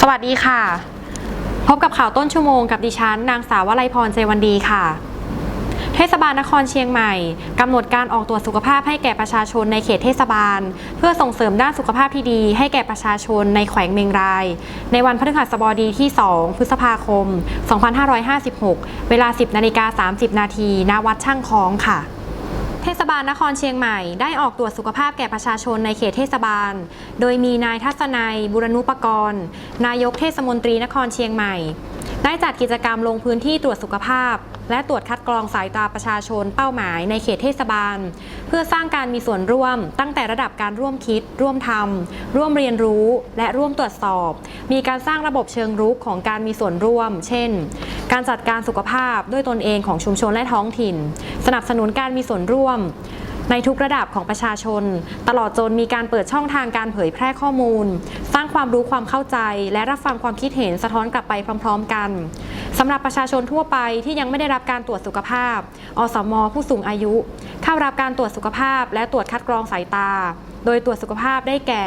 สวัสดีค่ะ พบกับข่าวต้นชั่วโมงกับดิฉัน นางสาววลัยพรเจวันดีค่ะ เทศบาลนครเชียงใหม่กำหนดการออกตรวจสุขภาพให้แก่ประชาชนในเขตเทศบาล เพื่อส่งเสริมด้านสุขภาพที่ดี ให้แก่ประชาชนในแขวงเมงราย ในวันพฤหัสบดีที่ 2 พฤษภาคม 2556 เวลา 10นาฬิกา30 นาทีณวัดช่างคล้องค่ะ เทศบาลนครเชียงใหม่ได้ออกตรวจสุขภาพแก่ประชาชนในเขตเทศบาล โดยมีนายทัศนัยบุรณุปกรณ์ นายกเทศมนตรีนครเชียงใหม่ ได้จัดกิจกรรมลงพื้นที่ตรวจสุขภาพ และตรวจคัดกรองสายตาประชาชนเป้าหมายในเขตเทศบาล เพื่อสร้างการมีส่วนร่วม ตั้งแต่ระดับการร่วมคิด ร่วมทำร่วมเรียนรู้และร่วมตรวจสอบ มีการสร้างระบบเชิงรุกของการมีส่วนร่วม เช่น การจัดการสุขภาพด้วยตนเองของชุมชนและท้องถิ่น สนับสนุนการมีส่วนร่วม ในทุกระดับของประชาชน ตลอดจนมีการเปิดช่องทางการเผยแพร่ข้อมูล สร้างความรู้ความเข้าใจ และรับฟังความคิดเห็นสะท้อนกลับไปพร้อม ๆ กันสำหรับประชาชนทั่วไปที่ยังไม่ได้รับการตรวจสุขภาพ อสม ผู้สูงอายุ เข้ารับการตรวจสุขภาพ และตรวจคัดกรองสายตา โดยตรวจสุขภาพได้แก่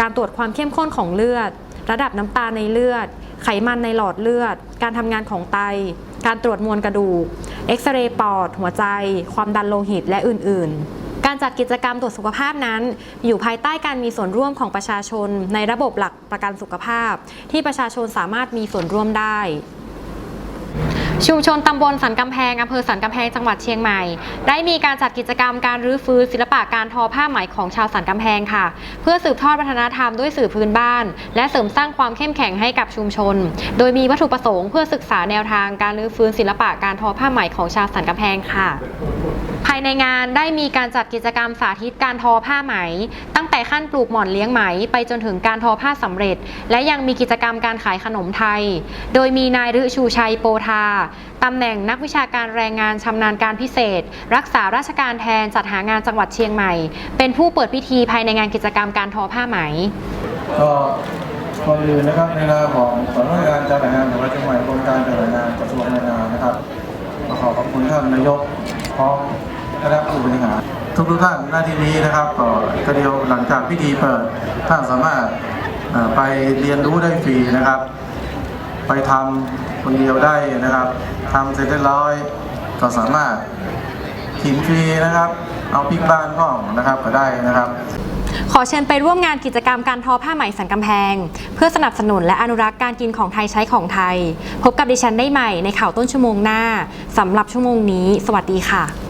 การตรวจความเข้มข้นของเลือด ระดับน้ำตาลในเลือด ไขมันในหลอดเลือด การทำงานของไต การตรวจมวลกระดูก เอ็กซเรย์ปอด หัวใจ ความดันโลหิต และอื่น ๆการจัดกิจกรรมตรวจสุขภาพนั้น อยู่ภายใต้การมีส่วนร่วมของประชาชน ในระบบหลักประกันสุขภาพ ที่ประชาชนสามารถมีส่วนร่วมได้ ชุมชนตำบลสันกำแพงอำเภอสันกำแพงจังหวัดเชียงใหม่ ได้มีการจัดกิจกรรมการรื้อฟื้นศิลปะการทอผ้าไหมของชาวสันกำแพงค่ะ เพื่อสืบทอดวัฒนธรรมด้วยสื่อพื้นบ้าน และเสริมสร้างความเข้มแข็งให้กับชุมชน โดยมีวัตถุประสงค์เพื่อศึกษาแนวทางการรื้อฟื้นศิลปะการทอผ้าไหมของชาวสันกำแพงค่ะายในงานได้มีการจัดกิจกรรมสาธิตการทอผ้าไหม ตั้งแต่ขั้นปลูกหมอนเลี้ยงไหม ไปจนถึงการทอผ้าสำเร็จ และยังมีกิจกรรมการขายขนมไทย โดยมีนายฤชูชัยโปธาตำแหน่งนักวิชาการแรงงานชำนาญการพิเศษ รักษาราชการแทนจัดหางานจังหวัดเชียงใหม่ เป็นผู้เปิดพิธีภายในงานกิจกรรมการทอผ้าไหมก็ก่อนอื่นนะครับในนามของสำนักงานจัดหางานจังหวัดเชียงใหม่กรมการจัดหางานกระทรวงแรงงานนะครับขอขอบคุณท่านนายกพร้อม คณะผู้บริหารทุกทุกท่านหน้าที่นี้นะครับก็ก็เดียวหลังจากพิธีเปิดท่านสามารถไปเรียนรู้ได้ฟรีนะครับ ไปทำคนเดียวได้นะครับทำเสร็จเรียบร้อยก็สามารถกินฟรีนะครับ เอาพิกบ้านห้องนะครับก็ได้นะครับขอเชิญไปร่วมงานกิจกรรมการทอผ้าไหมสันกำแพง เพื่อสนับสนุนและอนุรักษ์การกินของไทยใช้ของไทย พบกับดิฉันได้ใหม่ในข่าวต้นชั่วโมงหน้าสำหรับชั่วโมงนี้ สวัสดีค่ะ